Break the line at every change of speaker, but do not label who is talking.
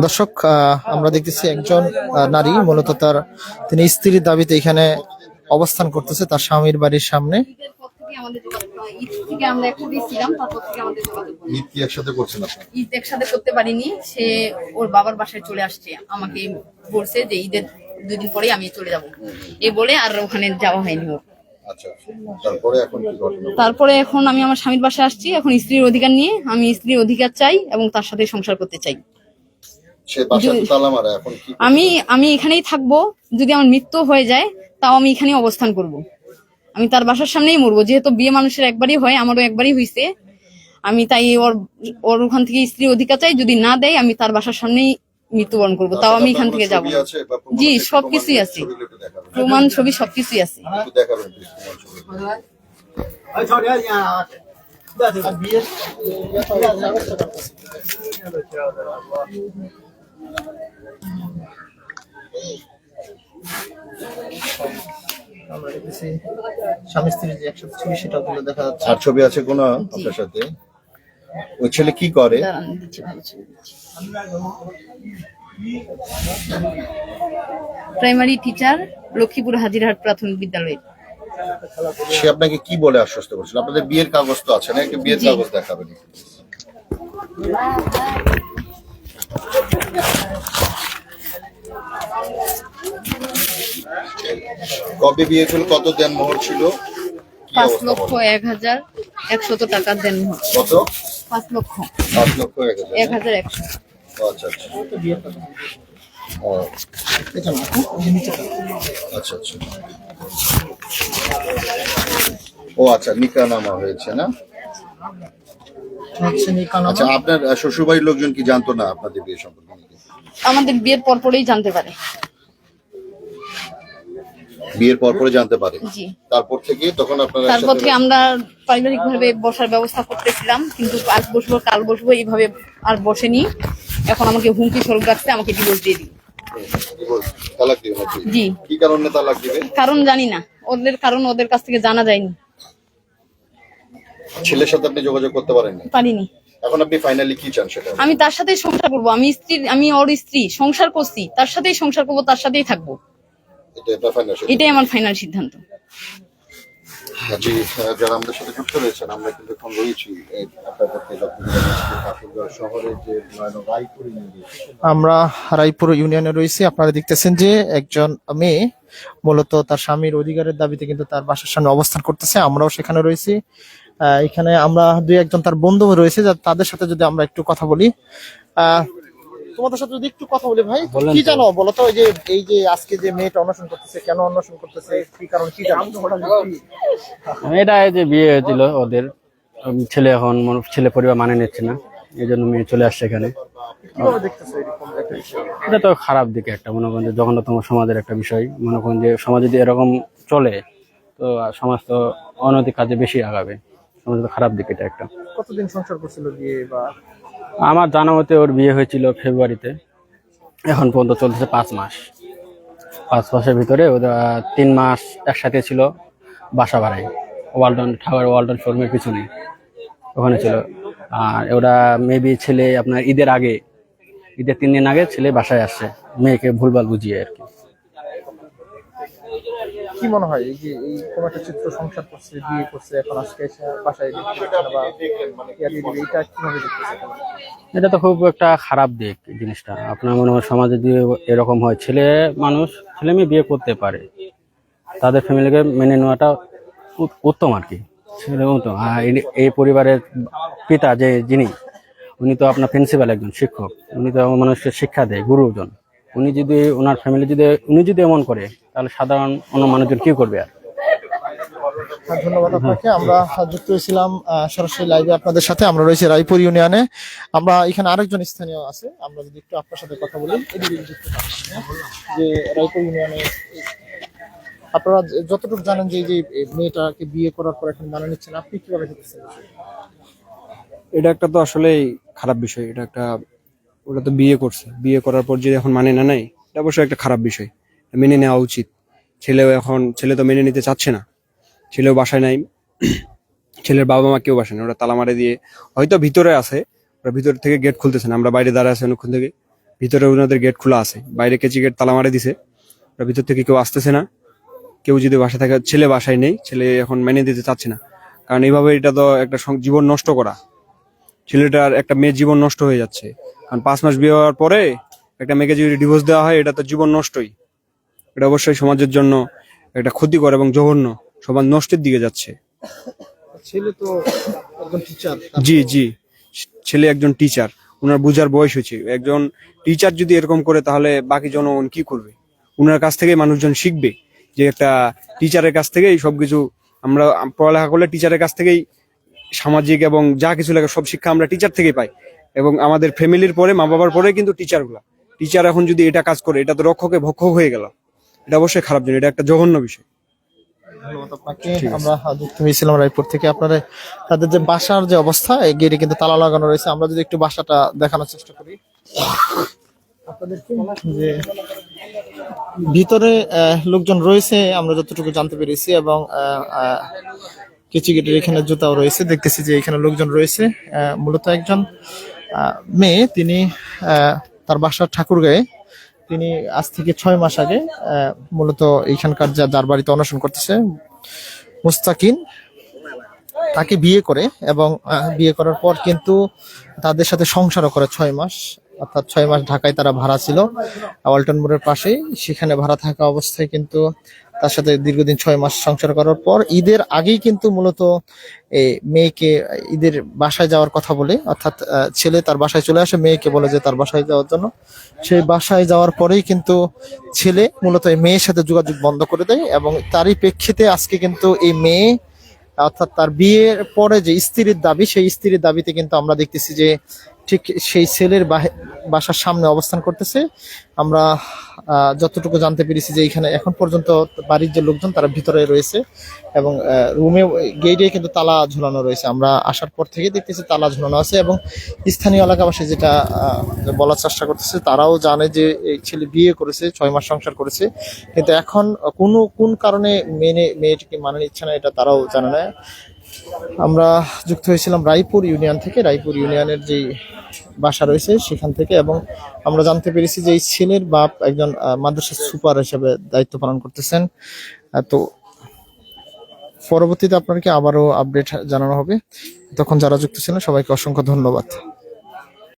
দর্শক আহ, আমরা দেখতেছি একজন আহ, নারী মূলত তার তিনি স্ত্রীর দাবিতে এখানে অবস্থান করতেছে তার স্বামীর বাড়ির সামনে।
পর। ঈদ একসাথে করতে পারিনি সে ওর বাবার বাসায় চলে আসছে। আমাকে বলছে যে ঈদের দুই দিন পরেই আমি চলে যাব। এই বলে আর ওখানে যাওয়া হয়নি ওর।
তারপরে এখন কি ঘটনা
তারপরে এখন আমি আমার স্বামীর বাসায় আসছি এখন স্ত্রীর অধিকার নিয়ে আমি স্ত্রীর অধিকার চাই এবং তার সাথে সংসার করতে চাই। আমি আমি এখানেই থাকব যদি আমার মৃত্যু হয়ে যায় তাও আমি এখানেই অবস্থান করব। আমি তার বাসার সামনেই মরবো যেহেতু বিয়ে মানুষের একবারই হয় আমারও একবারই হয়েছে আমি তাই ওর ওর ওখান থেকে স্ত্রী অধিকার চাই যদি না দেয় আমি তার বাসার সামনেই মৃত্যুবরণ করব তাও আমি এখান থেকে যাব জি সবকিছুই আছে। প্রমাণ ছবি সবকিছুই আছে।
আমরা দেখতেছি স্বামী স্ত্রীর যে একসাথে ছবি সেটা দেখা যাচ্ছে।
আর ছবি আছে কোনো আপনার সাথে? ওই ছেলে কি করে।
প্রাইমারি টিচার লক্ষ্মীপুর হাজিরহাট প্রাথমিক বিদ্যালয়ের
সে আপনাকে কি বলে আশ্বস্ত করছিল আপনাদের বিয়ের কাগজ তো আছে না একটু বিয়ের। কাগজ দেখাবেন কবে বিয়ে কত দেন মোহর ছিল
পাঁচ লক্ষ? এক হাজার একশত টাকা দেন
কত?
পাঁচ লক্ষ।
পাঁচ লক্ষ এক হাজার
একশো।
ও, আচ্ছা আচ্ছা। ও, আচ্ছা আচ্ছা। ও আচ্ছা নিকা হয়েছে না? আচ্ছা আপনার শ্বশুর বাড়ির লোকজন কি জানতো না আপনাদের বিয়ে সম্পর্কে?
আমাদের বিয়ের পর পরেই জানতে পারে।
বিয়ের পর পরে জানতে পারে? তারপর থেকে তখন আপনারা
তারপর থেকে আমরা পারিবারিক ভাবে বসার ব্যবস্থা করতেছিলাম কিন্তু আজ বসবো কাল বসবো এইভাবে আর বসেনি। এখন আমাকে হুমকি স্বরূপ রাখছে আমাকে ডিভোর্স দিয়ে দিই জি।
কি কারণে তালাক দিবে?
কারণ জানি না। ওদের কারণ ওদের কাছ থেকে জানা যায়নি।
ছেলের সাথে আপনি যোগাযোগ করতে পারেননি?
পারিনি।
এখন আপনি ফাইনালি কি চান সেটা?
আমি তার সাথেই সংসার করব। আমি স্ত্রী আমি ওর স্ত্রী সংসার করছি। তার সাথেই সংসার করব তার সাথেই থাকব।
এটা ফাইনাল
এটাই আমার ফাইনাল সিদ্ধান্ত।
জি যারা আমাদের সাথে যুক্ত রয়েছেন, আমরা কিন্তু এখন রয়েছি রায়পুর
আমরা রায়পুর ইউনিয়নে রয়েছি। আপনারা দেখতেছেন যে একজন মেয়ে মূলত তার স্বামীর অধিকারের দাবিতে কিন্তু তার বাসার সামনে অবস্থান করতেছে। আমরাও সেখানে রয়েছি। এখানে আমরা দুই একজন তার বন্ধু রয়েছে তাদের সাথে যদি আমরা একটু কথা বলি। তোমাদের সাথে যদি একটু কথা বলি ভাই কি জানো বলো তো যে এই যে আজকে যে মেয়েটা অনশন করতেছে কেন অন্বেষণ করতেছে কি কারণ কি জানো?
এটা যে বিয়ে হয়েছিল ওদের। ছেলে এখন ছেলে পরিবার মানে নিচ্ছে না এই জন্য মেয়ে চলে আসছে এখানে? এটা তো খারাপ দিকে একটা মনে করেন যে জঘন্যতম সমাজের একটা বিষয়। মনে করেন যে সমাজ যদি এরকম চলে তো সমাজ তো অনৈতিক কাজে বেশি আগাবে। সমাজ তো খারাপ দিক এটা একটা।
কতদিন সংসার করছিল বিয়ে বা
আমার জানা মতে ওর বিয়ে হয়েছিল ফেব্রুয়ারিতে। এখন পর্যন্ত চলতেছে পাঁচ মাস। পাঁচ মাসের ভিতরে ওরা তিন মাস একসাথে ছিল বাসা ভাড়ায়। ওয়ালটন ঠাকুর ওয়ালটন শোরুমের পিছনে ওখানে ছিল। আর ওরা মেবি ছেলে আপনার ঈদের আগে, ঈদের তিন দিন আগে ছেলে বাসায় আসছে। মেয়েকে ভুলভাল বুঝিয়ে আর কি।
কি মনে হয়? যে এই কোন একটা চিত্র সংসার করছে, বিয়ে করছে, এখন আজকে এসে বাসায় দিয়ে এটা কীভাবে দেখতেছে
এটা তো খুব একটা খারাপ দিক জিনিসটা। আপনার মনে হয় সমাজে যদি এরকম হয়, ছেলে মানুষ, ছেলে মেয়ে বিয়ে করতে পারে। তাদের ফ্যামিলিকে মেনে নেওয়াটা উত্তম আর কি। ছেলে উত্তম। এই পরিবারের পিতা যে যিনি, উনি তো আপনার প্রিন্সিপাল একজন শিক্ষক। উনি তো মানুষকে শিক্ষা দেয়, গুরুজন। উনি যদি ওনার ফ্যামিলি যদি, উনি যদি এমন করে তাহলে সাধারণ অন্য মানুষজন কি করবে আর?
হ্যাঁ, ধন্যবাদ আপনাকে। আমরা যুক্ত হয়েছিলাম আহ, সরাসরি লাইভে আপনাদের সাথে। আমরা রয়েছে রায়পুর ইউনিয়নে। আমরা এখানে আরেকজন স্থানীয় আছে। আমরা যদি একটু আপনার সাথে কথা বলি? যে রায়পুর ইউনিয়নে আপনারা যতটুকু জানেন যে এই যে মেয়েটাকে বিয়ে করার পর এখন মানা নিচ্ছেন আপনি কীভাবে দেখতেছেন?
এটা একটা তো আসলেই খারাপ বিষয়। এটা একটা ওটা তো বিয়ে করছে। বিয়ে করার পর যদি এখন মানে না নাই এটা অবশ্যই একটা খারাপ বিষয়। মেনে নেওয়া উচিত। ছেলেও এখন, ছেলে তো মেনে নিতে চাচ্ছে না। ছেলেও বাসায় নাই। ছেলের বাবা মা কেউ বাসায় না ওরা তালা মারে দিয়ে হয়তো ভিতরে আছে, ওরা ভিতর থেকে গেট খুলতেছে না। আমরা বাইরে দাঁড়া আছি অনেকক্ষণ থেকে। ভিতরে ওনাদের গেট খোলা আছে। বাইরে কেচি গেট তালা মারে দিছে। ওরা ভিতর থেকে কেউ আসতেছে না। কেউ যদি বাসা থাকে, ছেলে বাসায় নেই। ছেলে এখন মেনে দিতে চাচ্ছে না। কারণ এইভাবে এটা তো একটা জীবন নষ্ট করা। ছেলেটার একটা মেয়ের জীবন নষ্ট হয়ে যাচ্ছে। কারণ পাঁচ মাস বিয়ে হওয়ার পরে একটা মেয়েকে যদি ডিভোর্স দেওয়া হয়, এটা তো জীবন নষ্টই। এটা অবশ্যই সমাজের জন্য একটা ক্ষতিকর এবং জঘন্য। সমাজ নষ্টের দিকে যাচ্ছে।
ছেলে তো একজন টিচার
জি জি। ছেলে একজন টিচার ওনার বুঝার বয়স হয়েছে। একজন টিচার যদি এরকম করে তাহলে বাকি জনগণ কি করবে? ওনার কাছ থেকে মানুষজন শিখবে যে একটা টিচারের কাছ থেকেই সবকিছু আমরা পড়ালেখা করলে টিচারের কাছ থেকেই সামাজিক এবং যা কিছু লাগে সব শিক্ষা আমরা টিচার থেকেই পাই। এবং আমাদের ফ্যামিলির পরে মা বাবার পরে কিন্তু টিচারগুলা। টিচার এখন যদি এটা কাজ করে এটা তো রক্ষকে ভক্ষক হয়ে গেল। এটা অবশ্যই খারাপ জিনিস এটা একটা জঘন্য বিষয়।
ধন্যবাদ আপনাকে। আমরা যুক্ত হয়েছিলাম রায়পুর থেকে। আপনারা তাদের যে বাসার যে অবস্থা এই গেটে কিন্তু তালা লাগানো রয়েছে। আমরা যদি একটু বাসাটা দেখানোর চেষ্টা করি। যে ভিতরে লোকজন রয়েছে আমরা যতটুকু জানতে পেরেছি এবং কিছু গেটের এখানে জুতাও রয়েছে। দেখতেছি যে এখানে লোকজন রয়েছে আহ, মূলত একজন মেয়ে। তিনি আহ, তার বাসার ঠাকুর গায়ে তিনি আজ থেকে ছয় মাস আগে মূলত এইখানকার যা যার বাড়িতে অনশন করতেছে, মুস্তাকিন, তাকে বিয়ে করে এবং বিয়ে করার পর কিন্তু তাদের সাথে সংসারও করে ছয় মাস। অর্থাৎ ছয় মাস ঢাকায় তারা ভাড়া ছিল ওয়ালটন মোড়ের পাশেই। সেখানে ভাড়া থাকা অবস্থায় কিন্তু তার সাথে দীর্ঘদিন ছয় মাস সংসার করার পর ঈদের আগেই কিন্তু মূলত মেয়েকে ঈদের বাসায় যাওয়ার কথা বলে, অর্থাৎ ছেলে তার বাসায় চলে আসে, মেয়েকে বলে যে তার বাসায় যাওয়ার জন্য। সেই বাসায় যাওয়ার পরেই কিন্তু ছেলে মূলত এই মেয়ের সাথে যোগাযোগ বন্ধ করে দেয় এবং তারই প্রেক্ষিতে আজকে কিন্তু এই মেয়ে, অর্থাৎ তার বিয়ের পরে যে স্ত্রীর দাবি, সেই স্ত্রীর দাবিতে কিন্তু আমরা দেখতেছি যে ঠিক সেই বাহে- বাসার সামনে অবস্থান করতেছে। আমরা যতটুকু জানতে পেরেছি যে এখানে এখন পর্যন্ত বাড়ির যে লোকজন তারা ভিতরে রয়েছে এবং রুমে গেটে কিন্তু তালা ঝুলানো রয়েছে। আমরা আসার পর থেকে দেখতেছি তালা ঝুলানো আছে এবং স্থানীয় এলাকাবাসী যেটা বলার চেষ্টা করতেছে, তারাও জানে যে এই ছেলে বিয়ে করেছে, ছয় মাস সংসার করেছে। কিন্তু এখন কোনো, কোন কারণে মেনে মেয়েটিকে মানে নিচ্ছে না, এটা তারাও জানে না। আমরা যুক্ত হয়েছিলাম রায়পুর ইউনিয়ন থেকে। রায়পুর ইউনিয়নের যে বাসা রয়েছে সেখান থেকে এবং আমরা জানতে পেরেছি যে এই ছেলের বাপ একজন মাদ্রাসা সুপার হিসেবে দায়িত্ব পালন করতেছেন। তো পরবর্তীতে আপনাকে আবারও আপডেট জানানো হবে। তখন যারা যুক্ত ছিলেন সবাইকে অসংখ্য ধন্যবাদ।